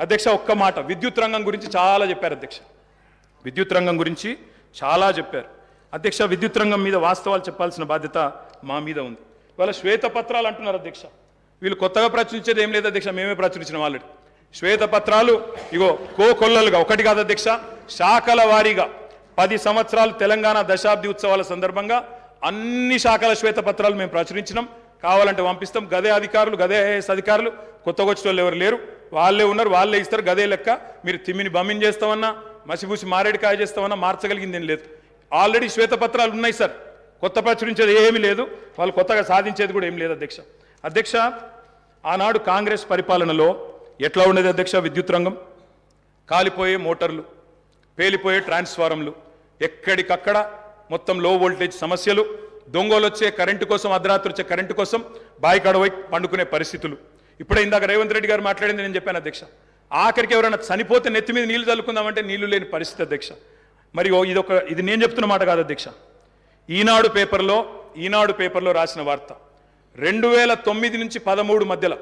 అధ్యక్ష ఒక్క మాట. విద్యుత్ రంగం గురించి చాలా చెప్పారు అధ్యక్ష. విద్యుత్ రంగం గురించి చాలా చెప్పారు. అధ్యక్ష విద్యుత్ రంగం మీద వాస్తవాలు చెప్పాల్సిన బాధ్యత మా మీద ఉంది. ఇవాళ శ్వేతపత్రాలు అంటున్నారు అధ్యక్ష. వీళ్ళు కొత్తగా ప్రచురించేది ఏం లేదు అధ్యక్ష మేమే ప్రచురించిన వాళ్ళు శ్వేతపత్రాలు ఇగో కోకొల్లలుగా ఒకటి కాదు అధ్యక్ష శాఖల వారీగా పది సంవత్సరాలు తెలంగాణ దశాబ్ది ఉత్సవాల సందర్భంగా అన్ని శాఖల శ్వేతపత్రాలు మేము ప్రచురించినాం. కావాలంటే పంపిస్తాం. గదే అధికారులు గదే ఐఏఎస్ అధికారులు కొత్తగా వచ్చిన వాళ్ళు ఎవరు లేరు. వాళ్ళే ఉన్నారు వాళ్ళే ఇస్తారు గదే లెక్క. మీరు తిమ్మిని బమ్మిని చేస్తామన్నా మసిపూసి మారేడుకాయ చేస్తామన్నా మార్చగలిగింది ఏం లేదు. ఆల్రెడీ శ్వేతపత్రాలు ఉన్నాయి సార్. కొత్త ప్రచురించేది ఏమీ లేదు. వాళ్ళు కొత్తగా సాధించేది కూడా ఏం లేదు అధ్యక్ష. అధ్యక్ష ఆనాడు కాంగ్రెస్ పరిపాలనలో ఎట్లా ఉండేది అధ్యక్ష విద్యుత్ రంగం? కాలిపోయే మోటార్లు పేలిపోయే ట్రాన్స్ఫారంలు ఎక్కడికక్కడ మొత్తం లో వోల్టేజ్ సమస్యలు దొంగలు వచ్చే కరెంటు కోసం అర్ధరాత్రి వచ్చే కరెంటు కోసం బాయికాడవై పండుకునే పరిస్థితులు. ఇప్పుడే ఇందాక రేవంత్ రెడ్డి గారు మాట్లాడింది నేను చెప్పాను అధ్యక్ష. ఆఖరికి ఎవరైనా చనిపోతే నెత్తి మీద నీళ్ళు చల్లుకుందామంటే నీళ్ళు లేని పరిస్థితి అధ్యక్ష. మరి ఓ ఇదొక ఇది నేను చెప్తున్న మాట కాదు అధ్యక్ష. ఈనాడు పేపర్లో ఈనాడు పేపర్లో రాసిన వార్త. రెండు వేల తొమ్మిది నుంచి పదమూడు మధ్యలో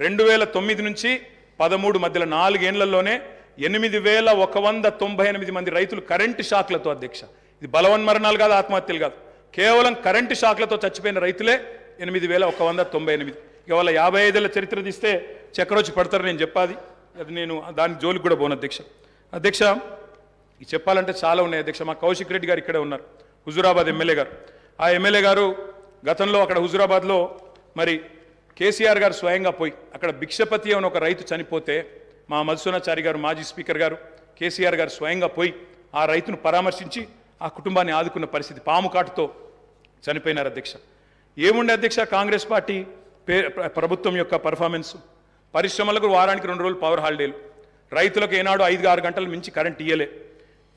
రెండు వేల తొమ్మిది నుంచి పదమూడు మధ్యలో నాలుగేళ్ళలోనే ఎనిమిది వేల ఒక వంద తొంభై ఎనిమిది మంది రైతులు కరెంటు షాక్లతో అధ్యక్ష. ఇది బలవన్మరణాలు కాదు ఆత్మహత్యలు కాదు. కేవలం కరెంటు షాక్లతో చచ్చిపోయిన రైతులే ఎనిమిది వేల ఒక వంద తొంభై ఎనిమిది. ఇవాళ యాభై ఐదేళ్ళ చరిత్ర తీస్తే చక్రొచ్చి పడతారు నేను చెప్పాది అది నేను దాని జోలికి కూడా పోను అధ్యక్ష. అధ్యక్ష చెప్పాలంటే చాలా ఉన్నాయి అధ్యక్ష. మా కౌశిక్ రెడ్డి గారు ఇక్కడే ఉన్నారు హుజురాబాద్ ఎమ్మెల్యే గారు. ఆ ఎమ్మెల్యే గారు గతంలో అక్కడ హుజురాబాద్లో మరి కేసీఆర్ గారు స్వయంగా పోయి అక్కడ భిక్షపతి అని ఒక రైతు చనిపోతే మా మధుసూనాచారి గారు మాజీ స్పీకర్ గారు కేసీఆర్ గారు స్వయంగా పోయి ఆ రైతును పరామర్శించి ఆ కుటుంబాన్ని ఆదుకున్న పరిస్థితి పాము కాటుతో చనిపోయినారు అధ్యక్ష. ఏముండే అధ్యక్ష కాంగ్రెస్ పార్టీ? ప్రభుత్వం యొక్క పర్ఫార్మెన్స్ పరిశ్రమలకు వారానికి రెండు రోజులు పవర్ హాలిడేలు రైతులకు ఏనాడు ఐదు ఆరు గంటలు మించి కరెంట్ ఇయ్యలే.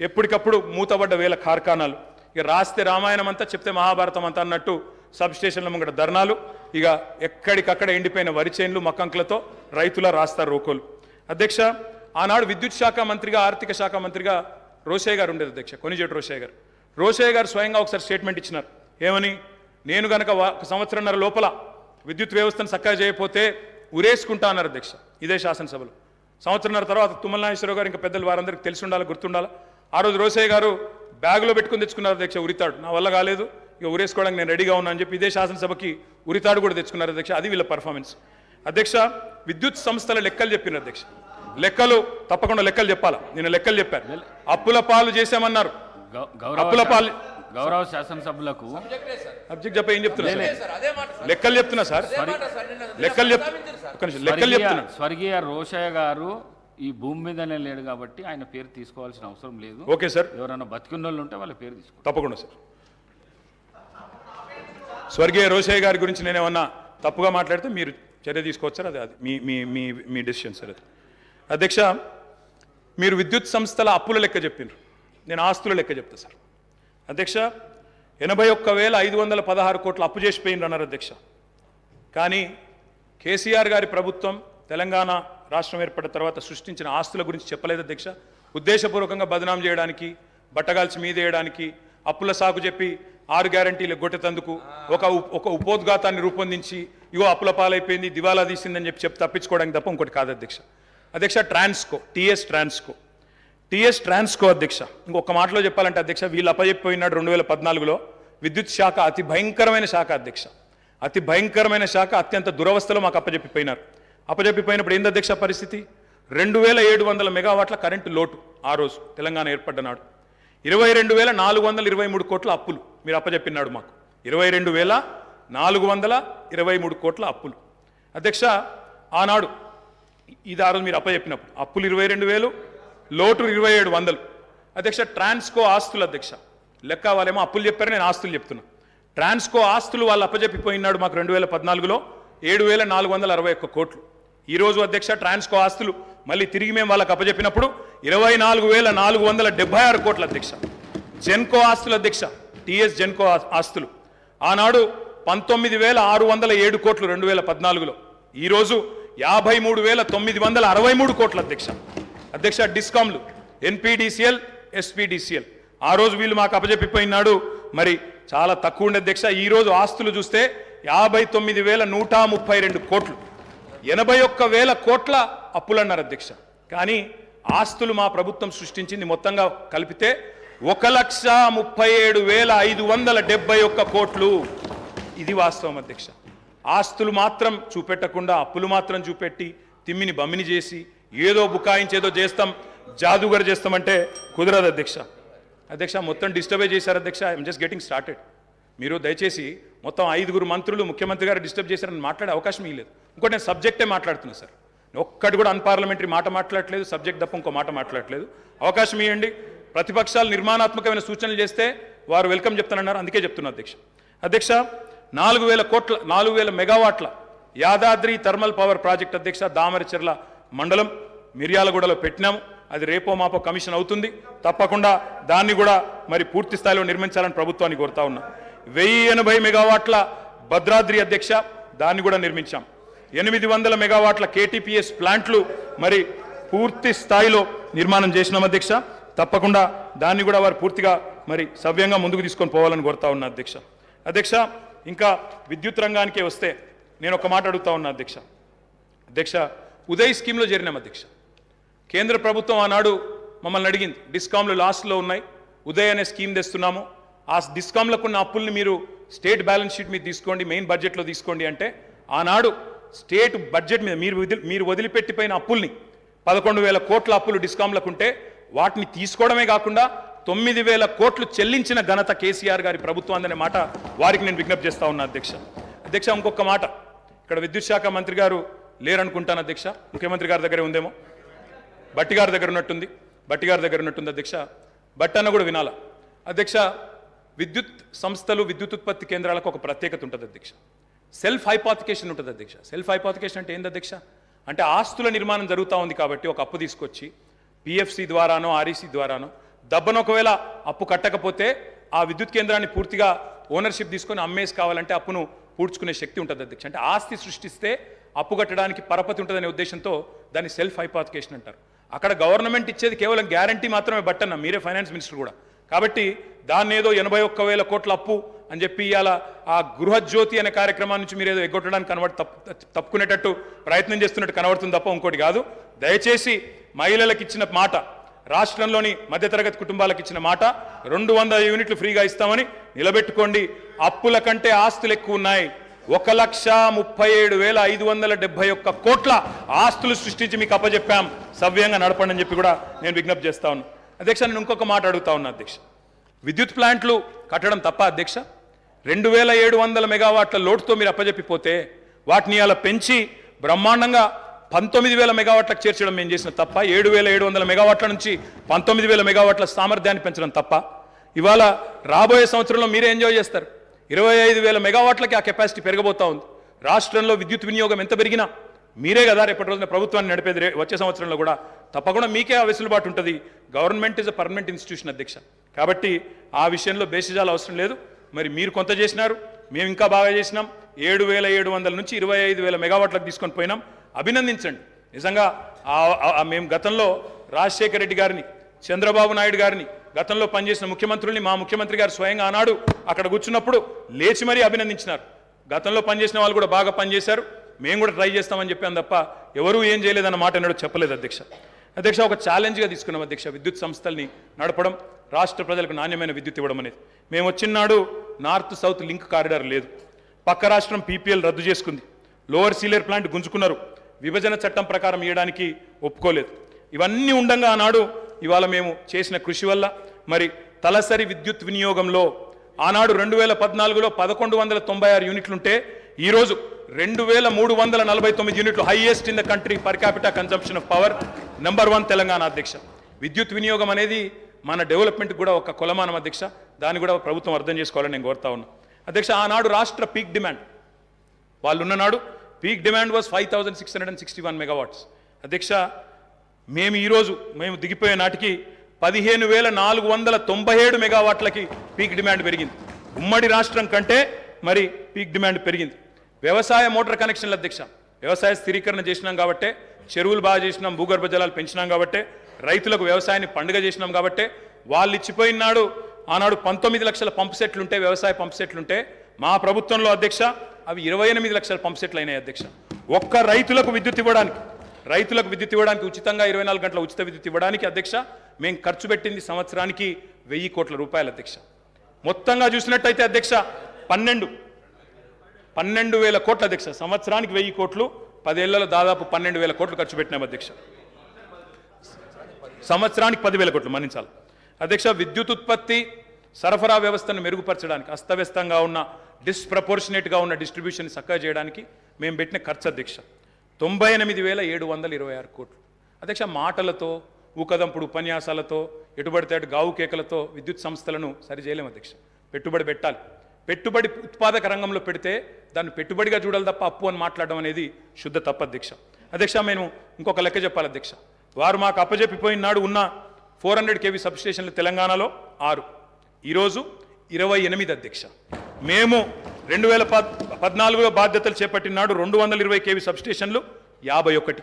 ఎప్పటికప్పుడు మూతబడ్డ వేల కార్ఖానాలు. ఇక రాస్తే రామాయణం అంతా చెప్తే మహాభారతం అంతా అన్నట్టు సబ్ స్టేషన్ల ముంగట ధర్నాలు. ఇక ఎక్కడికక్కడ ఎండిపోయిన వరి చేన్లు మక్కంకులతో రైతుల రాస్తారు రోకోలు. అధ్యక్ష ఆనాడు విద్యుత్ శాఖ మంత్రిగా ఆర్థిక శాఖ మంత్రిగా రోషయ్య గారు ఉండేది అధ్యక్ష కొనిజేటి రోషయ్య గారు. రోషయ్య గారు స్వయంగా ఒకసారి స్టేట్మెంట్ ఇచ్చినారు. ఏమని? నేను గనక సంవత్సరంన్నర లోపల విద్యుత్ వ్యవస్థను చక్కగా చేయకపోతే ఉరేసుకుంటా అన్నారు అధ్యక్ష ఇదే శాసనసభలో. సంవత్సరంన్నర తర్వాత తుమ్మల నాగేశ్వరరావు గారు ఇంకా పెద్దలు వారందరికీ తెలిసి ఉండాలి గుర్తుండాలి. ఆ రోజు రోసయ్య గారు బ్యాగులో పెట్టుకుని తెచ్చుకున్నారు అధ్యక్ష ఉరితాడు. నా వల్ల కాలేదు ఇక ఉరేసుకోవడానికి నేను రెడీగా ఉన్నా అని చెప్పి ఇదే శాసనసభకి ఉరితాడు కూడా తెచ్చుకున్నారు అధ్యక్ష అది వీళ్ళ పర్ఫార్మెన్స్ అధ్యక్ష విద్యుత్ సంస్థల లెక్కలు చెప్పినారు అధ్యక్ష. లెక్కలు తప్పకుండా లెక్కలు చెప్పాలా? నేను లెక్కలు చెప్పాను అప్పుల పాలు చేశామన్నారు. అప్పుల పాలు గౌరవ శాసనసభ్యులకు అబ్జెక్ట్ చెప్ప ఏం చెప్తున్నా సార్? లెక్కలు చెప్తున్నా సార్? లెక్కలు చెప్తున్నా. స్వర్గీయ రోషయ్య గారు ఈ భూమి మీదనే లేడు కాబట్టి ఆయన పేరు తీసుకోవాల్సిన అవసరం లేదు. Okay sir. ఎవరైనా బతికున్న వాళ్ళు ఉంటే వాళ్ళ పేరు తీసుకో తప్పకుండా సార్. స్వర్గీయ రోషయ్య గారి గురించి నేను ఏమన్నా తప్పుగా మాట్లాడితే మీరు చర్య తీసుకోవచ్చు సార్? అది అది మీ మీ మీ మీ డెసిషన్ సార్ అది. అధ్యక్ష మీరు విద్యుత్ సంస్థల అప్పుల లెక్క చెప్పిండ్రు నేను ఆస్తుల లెక్క చెప్తా సార్. అధ్యక్ష ఎనభై ఒక్క వేల ఐదు వందల పదహారు కోట్లు అప్పు చేసిపోయింది అన్నారు అధ్యక్ష. కానీ కేసీఆర్ గారి ప్రభుత్వం తెలంగాణ రాష్ట్రం ఏర్పడిన తర్వాత సృష్టించిన ఆస్తుల గురించి చెప్పలేదు అధ్యక్ష. ఉద్దేశపూర్వకంగా బదనాం చేయడానికి బట్టగాల్చి మీదేయడానికి అప్పుల సాకు చెప్పి ఆరు గ్యారంటీలు గొట్టెతందుకు ఒక ఒక ఉపోద్ఘాతాన్ని రూపొందించి ఇగో అప్పుల పాలైపోయింది దివాలా తీసిందని చెప్పి చెప్పి తప్పించుకోవడానికి తప్ప ఇంకోటి కాదు అధ్యక్ష. అధ్యక్ష ట్రాన్స్కో టీఎస్ ట్రాన్స్కో. టీఎస్ ట్రాన్స్కో అధ్యక్ష. ఇంకొక మాటలో చెప్పాలంటే అధ్యక్ష వీళ్ళు అపజెప్పిపోయినాడు రెండు వేల పద్నాలుగులో. విద్యుత్ శాఖ అతి భయంకరమైన శాఖ అధ్యక్ష. అతి భయంకరమైన శాఖ అత్యంత దురవస్థలో మాకు అప్పజెప్పిపోయినారు. అప్పజెప్పిపోయినప్పుడు ఏంది అధ్యక్ష పరిస్థితి? రెండు వేల ఏడు వందల మెగావాట్ల కరెంటు లోటు ఆ రోజు తెలంగాణ ఏర్పడ్డ నాడు. ఇరవై రెండు వేల నాలుగు వందల ఇరవై మూడు కోట్ల అప్పులు మీరు అప్పజెప్పినాడు మాకు. ఇరవై రెండు వేల నాలుగు వందల ఇరవై మూడు కోట్ల అప్పులు. అధ్యక్ష ఆనాడు ఇది ఆ రోజు మీరు అప్పజెప్పినప్పుడు. అప్పులు ఇరవై రెండు వేలు లోటు ఇరవై ఏడు వందలు. అధ్యక్ష ట్రాన్స్కో ఆస్తులు అధ్యక్ష. లెక్క వాళ్ళేమో అప్పులు చెప్పారు నేను ఆస్తులు చెప్తున్నా. ట్రాన్స్కో ఆస్తులు వాళ్ళు అప్పజెప్పిపోయినాడు మాకు రెండు వేల పద్నాలుగులో ఏడు వేల నాలుగు వందల అరవై ఒక్క కోట్లు. ఈరోజు అధ్యక్ష ట్రాన్స్కో ఆస్తులు మళ్ళీ తిరిగి మేము వాళ్ళకి అప్పజెప్పినప్పుడు ఇరవై నాలుగు వేల నాలుగు వందల డెబ్బై ఆరు కోట్ల అధ్యక్ష. జెన్కో ఆస్తుల అధ్యక్ష టిఎస్ జెన్కో ఆస్తులు. ఆనాడు పంతొమ్మిది వేల ఆరు వందల ఏడు కోట్లు రెండు వేల పద్నాలుగులో. ఈరోజు యాభై మూడు వేల తొమ్మిది వందల అరవై మూడు కోట్ల అధ్యక్ష. అధ్యక్ష డిస్కామ్లు ఎన్పిడిసిఎల్ ఎస్పిడిసిఎల్. ఆ రోజు వీళ్ళు మాకు అపజెప్పిపోయినాడు మరి చాలా తక్కువ ఉండే అధ్యక్ష ఈరోజు ఆస్తులు చూస్తే యాభై తొమ్మిది వేల నూట ముప్పై రెండు కోట్లు. ఎనభై ఒక్క వేల కోట్ల అప్పులన్నారు అధ్యక్ష. కానీ ఆస్తులు మా ప్రభుత్వం సృష్టించింది మొత్తంగా కలిపితే ఒక లక్ష ముప్పై ఏడు వేల ఐదు వందల డెబ్బై ఒక్క కోట్లు. ఇది వాస్తవం అధ్యక్ష. ఆస్తులు మాత్రం చూపెట్టకుండా అప్పులు మాత్రం చూపెట్టి తిమ్మిని బమ్మిని చేసి ఏదో బుకాయించేదో చేస్తాం జాదుగర్ చేస్తామంటే కుదరదు అధ్యక్ష. అధ్యక్ష మొత్తం డిస్టర్బే చేశారు అధ్యక్ష. ఐఎమ్ జస్ట్ గెటింగ్ స్టార్టెడ్ మీరు దయచేసి మొత్తం ఐదుగురు మంత్రులు ముఖ్యమంత్రి గారు డిస్టర్బ్ చేశారని మాట్లాడే అవకాశం ఇవ్వలేదు ఇంకోటి నేను సబ్జెక్టే మాట్లాడుతున్నా సార్. ఒక్కటి కూడా అన్పార్లమెంటరీ మాట మాట్లాడట్లేదు సబ్జెక్ట్ తప్ప ఇంకో మాట మాట్లాడట్లేదు. అవకాశం ఇవ్వండి. ప్రతిపక్షాలు నిర్మాణాత్మకమైన సూచనలు చేస్తే వారు వెల్కమ్ చెప్తానన్నారు. అందుకే చెప్తున్నా అధ్యక్ష. అధ్యక్ష నాలుగు వేల కోట్ల నాలుగు వేల మెగావాట్ల యాదాద్రి థర్మల్ పవర్ ప్రాజెక్ట్ అధ్యక్ష దామరచెర్ల మండలం మిర్యాలగూడలో పెట్టినాము. అది రేపో మాపో కమిషన్ అవుతుంది. తప్పకుండా దాన్ని కూడా మరి పూర్తి స్థాయిలో నిర్మించాలని ప్రభుత్వాన్ని కోరుతా ఉన్నా. వెయ్యి ఎనభై మెగావాట్ల భద్రాద్రి అధ్యక్ష దాన్ని కూడా నిర్మించాం. ఎనిమిది వందల మెగావాట్ల కేటీపీఎస్ ప్లాంట్లు మరి పూర్తి స్థాయిలో నిర్మాణం చేసినాం అధ్యక్ష. తప్పకుండా దాన్ని కూడా వారు పూర్తిగా మరి సవ్యంగా ముందుకు తీసుకొని పోవాలని కోరుతా ఉన్నా అధ్యక్ష. అధ్యక్ష ఇంకా విద్యుత్ రంగానికే వస్తే నేను ఒక మాట అడుగుతా ఉన్నా అధ్యక్ష. అధ్యక్ష ఉదయ్ స్కీమ్లో చేరినాం అధ్యక్ష. కేంద్ర ప్రభుత్వం ఆనాడు మమ్మల్ని అడిగింది డిస్కామ్లు లాస్ట్లో ఉన్నాయి ఉదయ్ అనే స్కీమ్ తెస్తున్నాము. ఆ డిస్కామ్లకు ఉన్న అప్పుల్ని మీరు స్టేట్ బ్యాలెన్స్ షీట్ మీద తీసుకోండి మెయిన్ బడ్జెట్లో తీసుకోండి అంటే ఆనాడు స్టేట్ బడ్జెట్ మీద మీరు వదిలి మీరు వదిలిపెట్టిపోయిన అప్పుల్ని పదకొండు వేల కోట్ల అప్పులు డిస్కామ్లకు ఉంటే వాటిని తీసుకోవడమే కాకుండా తొమ్మిది వేల కోట్లు చెల్లించిన ఘనత కేసీఆర్ గారి ప్రభుత్వం అనే మాట వారికి నేను విజ్ఞప్తి చేస్తా ఉన్నా అధ్యక్ష. అధ్యక్ష ఇంకొక మాట. ఇక్కడ విద్యుత్ శాఖ మంత్రి గారు లేరనుకుంటాను అధ్యక్ష ముఖ్యమంత్రి గారి దగ్గరే ఉందేమో? బట్టి గారి దగ్గర ఉన్నట్టుంది. బట్టి గారి దగ్గర ఉన్నట్టుంది అధ్యక్ష బట్టి అన్న కూడా వినాలా? అధ్యక్ష విద్యుత్ సంస్థలు విద్యుత్ ఉత్పత్తి కేంద్రాలకు ఒక ప్రత్యేకత ఉంటుంది అధ్యక్ష సెల్ఫ్ హైపాతికేషన్ ఉంటుంది అధ్యక్ష సెల్ఫ్ హైపాతికేషన్ అంటే ఏంది అధ్యక్ష అంటే ఆస్తుల నిర్మాణం జరుగుతూ ఉంది కాబట్టి ఒక అప్పు తీసుకొచ్చి పిఎఫ్సి ద్వారానో ఆర్ఈసీ ద్వారానో దబ్బను ఒకవేళ అప్పు కట్టకపోతే ఆ విద్యుత్ కేంద్రాన్ని పూర్తిగా ఓనర్షిప్ తీసుకొని అమ్మేసి కావాలంటే అప్పును పూడ్చుకునే శక్తి ఉంటుంది అధ్యక్ష అంటే ఆస్తి సృష్టిస్తే అప్పు కట్టడానికి పరపతి ఉంటుందనే ఉద్దేశంతో దాన్ని సెల్ఫ్ హైపాతికేషన్ అంటారు. అక్కడ గవర్నమెంట్ ఇచ్చేది కేవలం గ్యారంటీ మాత్రమే బట్టన్న మీరే ఫైనాన్స్ మినిస్టర్ కూడా. కాబట్టి దాన్ని ఏదో ఎనభై ఒక్క వేల కోట్ల అప్పు అని చెప్పి ఇవాళ ఆ గృహజ్యోతి అనే కార్యక్రమాన్ని నుంచి మీరు ఏదో ఎగ్గొట్టడానికి కనబడి తప్పు తప్పుకునేటట్టు ప్రయత్నం చేస్తున్నట్టు కనబడుతుంది తప్ప ఇంకోటి కాదు. దయచేసి మహిళలకు ఇచ్చిన మాట రాష్ట్రంలోని మధ్యతరగతి కుటుంబాలకు ఇచ్చిన మాట రెండు వందల యూనిట్లు ఫ్రీగా ఇస్తామని నిలబెట్టుకోండి. అప్పుల కంటే ఆస్తులు ఎక్కువ ఉన్నాయి. ఒక లక్ష ముప్పై ఏడు వేల ఐదు వందల డెబ్బై ఒక్క కోట్ల ఆస్తులు సృష్టించి మీకు అప్పజెప్పాం. సవ్యంగా నడపండి అని చెప్పి కూడా నేను విజ్ఞప్తి చేస్తా ఉన్నా. అధ్యక్ష నేను ఇంకొక మాట అడుగుతా ఉన్నా అధ్యక్ష. విద్యుత్ ప్లాంట్లు కట్టడం తప్ప అధ్యక్ష రెండు వేల ఏడు వందల మెగావాట్ల లోటుతో మీరు అప్పజెప్పిపోతే వాటిని అలా పెంచి బ్రహ్మాండంగా పంతొమ్మిది వేల మెగావాట్లకు చేర్చడం మేము చేసిన తప్ప ఏడు వేల ఏడు వందల మెగావాట్ల నుంచి పంతొమ్మిది వేల మెగావాట్ల సామర్థ్యాన్ని పెంచడం తప్ప ఇవాళ రాబోయే సంవత్సరంలో మీరే ఎంజాయ్ చేస్తారు. ఇరవై ఐదు వేల మెగావాట్లకి ఆ కెపాసిటీ పెరగబోతా ఉంది. రాష్ట్రంలో విద్యుత్ వినియోగం ఎంత పెరిగినా మీరే కదా రేపటి రోజున ప్రభుత్వాన్ని నడిపేది. వచ్చే సంవత్సరంలో కూడా తప్పకుండా మీకే ఆ వెసులుబాటు ఉంటుంది. Government is a permanent institution అధ్యక్ష. కాబట్టి ఆ విషయంలో బేసిజాలు అవసరం లేదు. మరి మీరు కొంత చేసినారు మేము ఇంకా బాగా చేసినాం. ఏడు వేల ఏడు వందల నుంచి ఇరవై ఐదు వేల మెగావాట్లకు తీసుకొని పోయినాం. అభినందించండి. నిజంగా ఆ- మేము గతంలో రాజశేఖర రెడ్డి గారిని చంద్రబాబు నాయుడు గారిని గతంలో పనిచేసిన ముఖ్యమంత్రుల్ని మా ముఖ్యమంత్రి గారు స్వయంగా ఆనాడు అక్కడ కూర్చున్నప్పుడు లేచి మరీ అభినందించినారు. గతంలో పనిచేసిన వాళ్ళు కూడా బాగా పనిచేశారు. మేము కూడా ట్రై చేస్తామని చెప్పాను తప్ప ఎవరూ ఏం చేయలేదన్న మాట అన్నాడు చెప్పలేదు అధ్యక్ష. అధ్యక్ష ఒక ఛాలెంజ్గా తీసుకున్నాం అధ్యక్ష. విద్యుత్ సంస్థల్ని నడపడం రాష్ట్ర ప్రజలకు నాణ్యమైన విద్యుత్ ఇవ్వడం అనేది. మేము వచ్చినాడు నార్త్ సౌత్ లింక్ కారిడార్ లేదు. పక్క రాష్ట్రం పీపీఎల్ రద్దు చేసుకుంది. లోవర్ సీలియర్ ప్లాంట్ గుంజుకున్నారు. విభజన చట్టం ప్రకారం ఇవ్వడానికి ఒప్పుకోలేదు. ఇవన్నీ ఉండంగా ఆనాడు ఇవాళ మేము చేసిన కృషి వల్ల మరి తలసరి విద్యుత్ వినియోగంలో ఆనాడు రెండు వేల పద్నాలుగులో పదకొండు వందల తొంభై ఆరు యూనిట్లుంటే ఈరోజు రెండు వేల మూడు వందల నలభై తొమ్మిది యూనిట్లు highest in the country per capital consumption of power number one Telangana అధ్యక్ష. విద్యుత్ వినియోగం అనేది మన డెవలప్మెంట్ కూడా ఒక కొలమానం అధ్యక్ష. దాన్ని కూడా ప్రభుత్వం అర్థం చేసుకోవాలని నేను కోరుతా ఉన్నా. అధ్యక్ష ఆనాడు రాష్ట్ర పీక్ డిమాండ్ వాళ్ళు ఉన్ననాడు peak demand was five thousand six hundred and sixty one megawatts అధ్యక్ష మేము ఈరోజు మేము దిగిపోయే నాటికి పదిహేను వేల నాలుగు వందల తొంభై ఏడు మెగావాట్లకి పీక్ డిమాండ్ పెరిగింది. ఉమ్మడి రాష్ట్రం కంటే మరి పీక్ డిమాండ్ పెరిగింది. వ్యవసాయ మోటార్ కనెక్షన్ల అధ్యక్ష వ్యవసాయ స్థిరీకరణ చేసినాం కాబట్టే చెరువులు బాగా చేసినాం భూగర్భ జలాలు పెంచినాం కాబట్టే రైతులకు వ్యవసాయాన్ని పండుగ చేసినాం కాబట్టే వాళ్ళు ఇచ్చిపోయినాడు ఆనాడు పంతొమ్మిది లక్షల పంప్ సెట్లుంటే వ్యవసాయ పంప్ సెట్లుంటే మా ప్రభుత్వంలో అధ్యక్ష అవి ఇరవై ఎనిమిది లక్షల పంప్ సెట్లు అయినాయి అధ్యక్ష. ఒక్క రైతులకు విద్యుత్ ఇవ్వడానికి రైతులకు విద్యుత్ ఇవ్వడానికి ఉచితంగా ఇరవై నాలుగు గంటల ఉచిత విద్యుత్ ఇవ్వడానికి అధ్యక్ష మేము ఖర్చు పెట్టింది సంవత్సరానికి వెయ్యి కోట్ల రూపాయలు అధ్యక్ష. మొత్తంగా చూసినట్టయితే అధ్యక్ష పన్నెండు పన్నెండు వేల కోట్ల అధ్యక్ష. సంవత్సరానికి వెయ్యి కోట్లు పదేళ్ళలో దాదాపు పన్నెండు వేల కోట్లు ఖర్చు పెట్టినాం అధ్యక్ష. సంవత్సరానికి పదివేల కోట్లు మన్నించాలి. అధ్యక్ష విద్యుత్ ఉత్పత్తి సరఫరా వ్యవస్థను మెరుగుపరచడానికి అస్తవ్యస్తంగా ఉన్న డిస్ప్రపోర్షనేట్గా ఉన్న డిస్ట్రిబ్యూషన్ చక్కగా చేయడానికి మేము పెట్టిన ఖర్చు అధ్యక్ష. తొంభై ఎనిమిది వేల ఏడు వందల ఇరవై ఆరు కోట్లు. అధ్యక్ష మాటలతో ఊకదంపుడు ఉపన్యాసాలతో ఎటుబడితే గావు కేకలతో విద్యుత్ సంస్థలను సరిచేయలేము అధ్యక్ష. పెట్టుబడి పెట్టాలి. పెట్టుబడి ఉత్పాదక రంగంలో పెడితే దాన్ని పెట్టుబడిగా చూడాలి తప్ప అప్పు అని మాట్లాడడం అనేది శుద్ధ తప్ప అధ్యక్ష. అధ్యక్ష నేను ఇంకొక లెక్క చెప్పాలి అధ్యక్ష. వారు మాకు అప్పజెప్పిపోయిన నాడు ఉన్న ఫోర్ హండ్రెడ్ కేవీ సబ్స్టేషన్లు తెలంగాణలో ఆరు. ఈరోజు ఇరవై ఎనిమిది అధ్యక్ష. మేము రెండు వేల పద్ పద్నాలుగులో బాధ్యతలు చేపట్టినాడు రెండు వందల ఇరవై కేవీ సబ్స్టేషన్లు యాభై ఒకటి.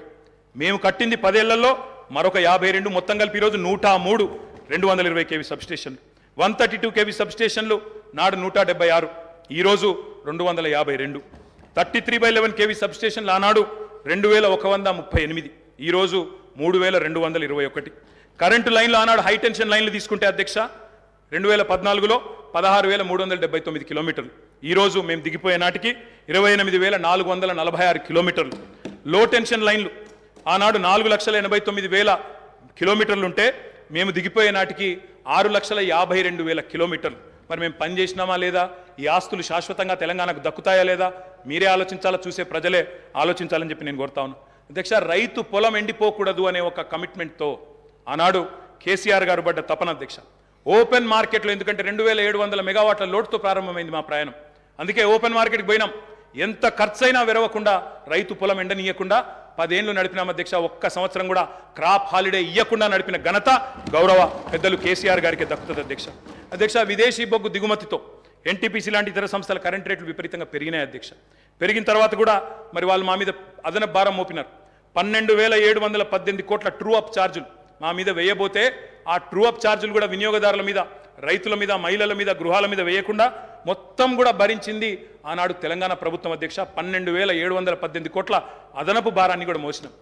మేము కట్టింది పదేళ్ళలో మరొక యాభై రెండు మొత్తం కలిపి ఈరోజు నూట మూడు రెండు వందల ఇరవై కేవీ సబ్స్టేషన్లు. వన్ థర్టీ టూ కేవీ సబ్స్టేషన్లు నాడు నూట డెబ్బై ఆరు ఈరోజు రెండు వందల యాభై రెండు. Thirty three by eleven KV సబ్స్టేషన్లు ఆనాడు రెండు వేల ఒక వంద ముప్పై ఎనిమిది ఈరోజు మూడు వేల రెండు వందల ఇరవై ఒకటి. కరెంటు లైన్లు ఆనాడు హై టెన్షన్ లైన్లు తీసుకుంటే అధ్యక్ష రెండు వేల పద్నాలుగులో పదహారు వేల మూడు వందల డెబ్బై తొమ్మిది కిలోమీటర్లు. ఈరోజు మేము దిగిపోయే నాటికి ఇరవై ఎనిమిది వేల నాలుగు వందల నలభై ఆరు కిలోమీటర్లు. లో టెన్షన్ లైన్లు. ఆనాడు నాలుగు లక్షల ఎనభై తొమ్మిది వేల కిలోమీటర్లు ఉంటే మేము దిగిపోయే నాటికి ఆరు లక్షల యాభై రెండు వేల కిలోమీటర్లు. మరి మేము పని చేసినామా లేదా? ఈ ఆస్తులు శాశ్వతంగా తెలంగాణకు దక్కుతాయా లేదా? మీరే ఆలోచించాలా? చూసే ప్రజలే ఆలోచించాలని చెప్పి నేను కోరుతా ఉన్నాను అధ్యక్ష రైతు పొలం ఎండిపోకూడదు అనే ఒక కమిట్మెంట్తో ఆనాడు కేసీఆర్ గారు పడ్డ తపన అధ్యక్ష. ఓపెన్ మార్కెట్లో ఎందుకంటే రెండు వేల ఏడు వందల మెగావాట్ల లోటుతో ప్రారంభమైంది మా ప్రయాణం. అందుకే ఓపెన్ మార్కెట్కి పోయినాం. ఎంత ఖర్చైనా విరవకుండా రైతు పొలం ఎండనీయకుండా పదేళ్ళు నడిపినాం అధ్యక్ష ఒక్క సంవత్సరం కూడా క్రాప్ హాలిడే ఇవ్వకుండా నడిపిన ఘనత గౌరవ పెద్దలు కేసీఆర్ గారికి దక్కుతుంది అధ్యక్ష. అధ్యక్ష విదేశీ బొగ్గు దిగుమతితో ఎన్టీపీసీ లాంటి ఇతర సంస్థల కరెంట్ రేట్లు విపరీతంగా పెరిగినాయి అధ్యక్ష. పెరిగిన తర్వాత కూడా మరి వాళ్ళు మా మీద అదనపు భారం మోపినారు. పన్నెండు వేల ఏడు వందల పద్దెనిమిది కోట్ల ట్రూ అప్ ఛార్జులు మా మీద వేయబోతే ఆ ట్రూ అప్ ఛార్జులు కూడా వినియోగదారుల మీద రైతుల మీద మహిళల మీద గృహాల మీద వేయకుండా మొత్తం కూడా భరించింది ఆనాడు తెలంగాణ ప్రభుత్వం అధ్యక్ష పన్నెండు వేల ఏడు వందల పద్దెనిమిది కోట్ల అదనపు భారాన్ని కూడా మోసినాం.